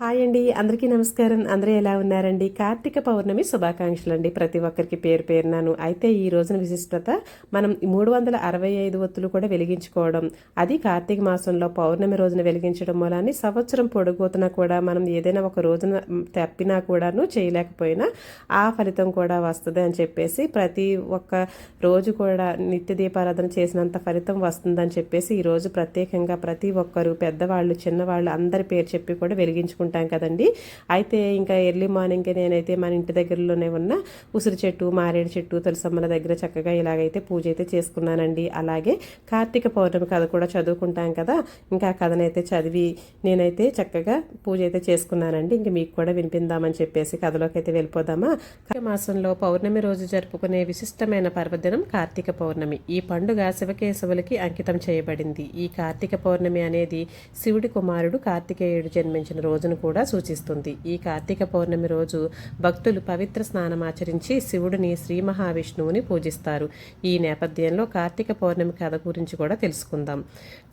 Hi అండి. అందరికీ నమస్కారం. అందరూ ఎలా ఉన్నారండి? కార్తీక పౌర్ణమి శుభాకాంక్షలు అండి ప్రతి ఒక్కరికి పేరు పేరునాను. అయితే ఈ రోజున విశిష్టత మనం మూడు వందల అరవై ఐదు ఒత్తులు కూడా వెలిగించుకోవడం అది కార్తీక మాసంలో పౌర్ణమి రోజున వెలిగించడం మూలాన్ని సంవత్సరం పొడుగుతున్నా కూడా మనం ఏదైనా ఒక రోజున తప్పినా కూడాను చేయలేకపోయినా ఆ ఫలితం కూడా వస్తుంది అని చెప్పేసి ప్రతి ఒక్క రోజు కూడా నిత్య దీపారాధన చేసినంత ఫలితం వస్తుందని చెప్పేసి ఈ రోజు ప్రత్యేకంగా ప్రతి ఒక్కరు పెద్దవాళ్ళు చిన్నవాళ్ళు అందరి పేరు చెప్పి కూడా వెలిగించుకుంటారు చేసుకుంటాం కదండి. అయితే ఇంకా ఎర్లీ మార్నింగ్ నేనైతే మన ఇంటి దగ్గరలోనే ఉన్న ఉసిరి చెట్టు మారేడు చెట్టు తులసమ్మల దగ్గర చక్కగా ఇలాగైతే పూజ అయితే చేసుకున్నానండి. అలాగే కార్తీక పౌర్ణమి కథ కూడా చదువుకుంటాం కదా. ఇంకా ఆ కథనైతే చదివి నేనైతే చక్కగా పూజ అయితే చేసుకున్నానండి. ఇంక మీకు కూడా వినిపిందామని చెప్పేసి కథలోకి అయితే వెళ్ళిపోదామా? కార్తీక మాసంలో పౌర్ణమి రోజు జరుపుకునే విశిష్టమైన పర్వదినం కార్తీక పౌర్ణమి. ఈ పండుగ శివకేశవులకి అంకితం చేయబడింది. ఈ కార్తీక పౌర్ణమి అనేది శివుడి కుమారుడు కార్తికేయుడు జన్మించిన రోజును అని కూడా సూచిస్తుంది. ఈ కార్తీక పౌర్ణమి రోజు భక్తులు పవిత్ర స్నానం ఆచరించి శివుడిని శ్రీ మహావిష్ణువుని పూజిస్తారు. ఈ నేపథ్యంలో కార్తీక పౌర్ణమి కథ గురించి కూడా తెలుసుకుందాం.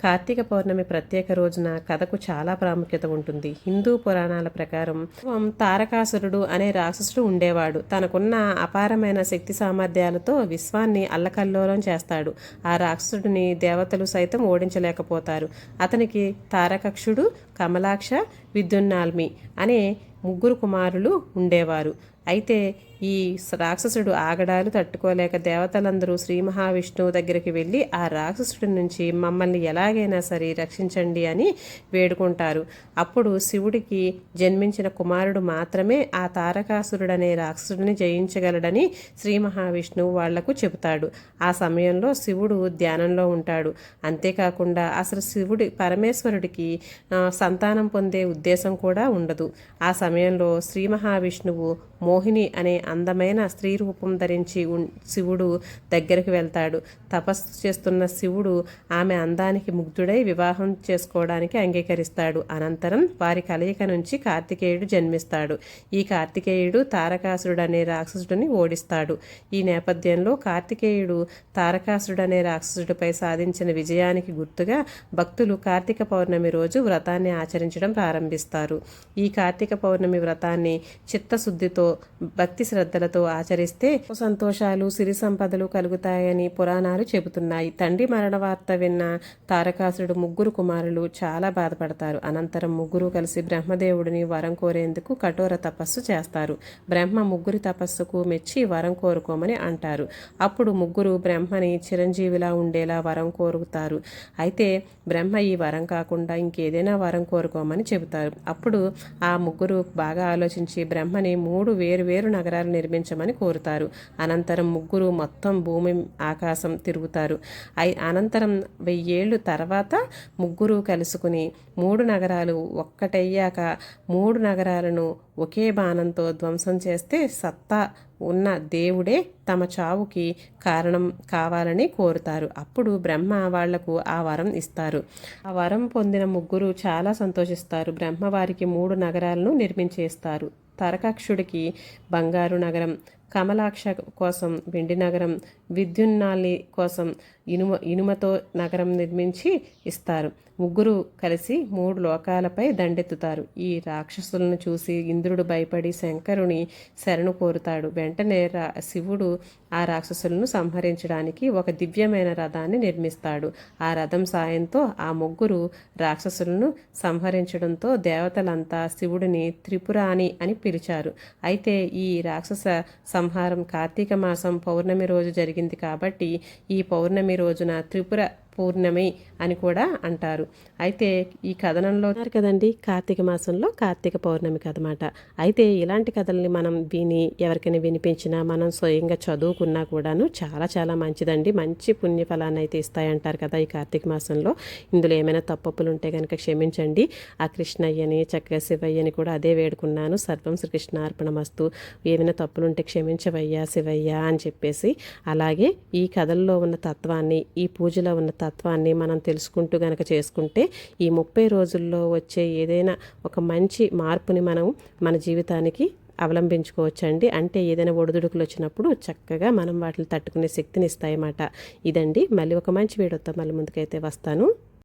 కార్తీక పౌర్ణమి ప్రత్యేక రోజున కథకు చాలా ప్రాముఖ్యత ఉంటుంది. హిందూ పురాణాల ప్రకారం తారకాసురుడు అనే రాక్షసుడు ఉండేవాడు. తనకున్న అపారమైన శక్తి సామర్థ్యాలతో విశ్వాన్ని అల్లకల్లోలం చేస్తాడు. ఆ రాక్షసుడిని దేవతలు సైతం ఓడించలేకపోతారు. అతనికి తారకక్షుడు కమలాక్ష విద్యున్నాల్మి అనే ముగ్గురు కుమారులు ఉండేవారు. అయితే ఈ రాక్షసుడు ఆగడాలు తట్టుకోలేక దేవతలందరూ శ్రీ మహావిష్ణువు దగ్గరికి వెళ్ళి ఆ రాక్షసుడి నుంచి మమ్మల్ని ఎలాగైనా సరే రక్షించండి అని వేడుకుంటారు. అప్పుడు శివుడికి జన్మించిన కుమారుడు మాత్రమే ఆ తారకాసురుడనే రాక్షసుడిని జయించగలడని శ్రీ మహావిష్ణువు వాళ్ళకు చెబుతాడు. ఆ సమయంలో శివుడు ధ్యానంలో ఉంటాడు. అంతేకాకుండా అసలు శివుడి పరమేశ్వరుడికి సంతానం పొందే ఉద్దేశం కూడా ఉండదు. ఆ సమయంలో శ్రీ మహావిష్ణువు మోహిని అనే అందమైన స్త్రీ రూపం ధరించి శివుడు దగ్గరికి వెళ్తాడు. తపస్సు చేస్తున్న శివుడు ఆమె అందానికి ముగ్ధుడై వివాహం చేసుకోవడానికి అంగీకరిస్తాడు. అనంతరం వారి కలయిక నుంచి కార్తికేయుడు జన్మిస్తాడు. ఈ కార్తికేయుడు తారకాసురుడు అనే రాక్షసుడిని ఓడిస్తాడు. ఈ నేపథ్యంలో కార్తికేయుడు తారకాసురుడు అనే రాక్షసుడిపై సాధించిన విజయానికి గుర్తుగా భక్తులు కార్తీక పౌర్ణమి రోజు వ్రతాన్ని ఆచరించడం ప్రారంభిస్తారు. ఈ కార్తీక పౌర్ణమి వ్రతాన్ని చిత్తశుద్ధితో భక్తి శ్రద్ధలతో ఆచరిస్తే సంతోషాలు సిరి సంపదలు కలుగుతాయని పురాణాలు చెబుతున్నాయి. తండ్రి మరణ వార్త విన్న తారకాసుడు ముగ్గురు కుమారులు చాలా బాధపడతారు. అనంతరం ముగ్గురు కలిసి బ్రహ్మదేవుడిని వరం కోరేందుకు కఠోర తపస్సు చేస్తారు. బ్రహ్మ ముగ్గురి తపస్సుకు మెచ్చి వరం కోరుకోమని అంటారు. అప్పుడు ముగ్గురు బ్రహ్మని చిరంజీవిలా ఉండేలా వరం కోరుతారు. అయితే బ్రహ్మ ఈ వరం కాకుండా ఇంకేదైనా వరం కోరుకోమని చెబుతారు. అప్పుడు ఆ ముగ్గురు బాగా ఆలోచించి బ్రహ్మని మూడు వేలు వేరువేరు నగరాలు నిర్మించమని కోరుతారు. అనంతరం ముగ్గురు మొత్తం భూమి ఆకాశం తిరుగుతారు. అనంతరం వెయ్యేళ్ళు తర్వాత ముగ్గురు కలుసుకుని మూడు నగరాలు ఒక్కటయ్యాక మూడు నగరాలను ఒకే బాణంతో ధ్వంసం చేస్తే సత్తా ఉన్న దేవుడే తమ చావుకి కారణం కావాలని కోరుతారు. అప్పుడు బ్రహ్మ వాళ్ళకు ఆ వరం ఇస్తారు. ఆ వరం పొందిన ముగ్గురు చాలా సంతోషిస్తారు. బ్రహ్మ వారికి మూడు నగరాలను నిర్మించేస్తారు. తారకాక్షుడికి బంగారు నగరం. కమలాక్ష కోసం వెండి నగరం విద్యున్నాలి కోసం ఇనుమ ఇనుమతో నగరం నిర్మించి ఇస్తారు. ముగ్గురు కలిసి మూడు లోకాలపై దండెత్తుతారు. ఈ రాక్షసులను చూసి ఇంద్రుడు భయపడి శంకరుని శరణు కోరుతాడు. వెంటనే రా శివుడు ఆ రాక్షసులను సంహరించడానికి ఒక దివ్యమైన రథాన్ని నిర్మిస్తాడు. ఆ రథం సాయంతో ఆ ముగ్గురు రాక్షసులను సంహరించడంతో దేవతలంతా శివుడిని త్రిపురాణి అని పిలిచారు. అయితే ఈ రాక్షస సంహారం కార్తీక మాసం పౌర్ణమి రోజు జరిగింది కాబట్టి ఈ పౌర్ణమి రోజున త్రిపుర పూర్ణమి అని కూడా అంటారు. అయితే ఈ కథనంలో కదండి కార్తీక మాసంలో కార్తీక పౌర్ణమి కథమాట అయితే ఇలాంటి కథల్ని మనం విని ఎవరికైనా వినిపించినా మనం స్వయంగా చదువుకున్నా కూడాను చాలా చాలా మంచిదండి. మంచి పుణ్యఫలాన్ని అయితే ఇస్తాయంటారు కదా ఈ కార్తీక మాసంలో. ఇందులో ఏమైనా తప్పప్పులు ఉంటే కనుక క్షమించండి. ఆ కృష్ణయ్యని చక్కగా శివయ్యని కూడా అదే వేడుకున్నాను. సర్వం శ్రీకృష్ణ అర్పణమస్తు ఏమైనా తప్పులు ఉంటే క్షమించవయ్యా శివయ్య అని చెప్పేసి అలాగే ఈ కథల్లో ఉన్న తత్వాన్ని ఈ పూజలో ఉన్న తత్వాన్ని మనం తెలుసుకుంటూ గనక చేసుకుంటే ఈ ముప్పై రోజుల్లో వచ్చే ఏదైనా ఒక మంచి మార్పుని మనం మన జీవితానికి అవలంబించుకోవచ్చండి. అంటే ఏదైనా ఒడిదుడుకులు వచ్చినప్పుడు చక్కగా మనం వాటిని తట్టుకునే శక్తిని ఇస్తాయన్నమాట. ఇదండి. మళ్ళీ ఒక మంచి వీడియోతో మళ్ళీ ముందుకైతే వస్తాను.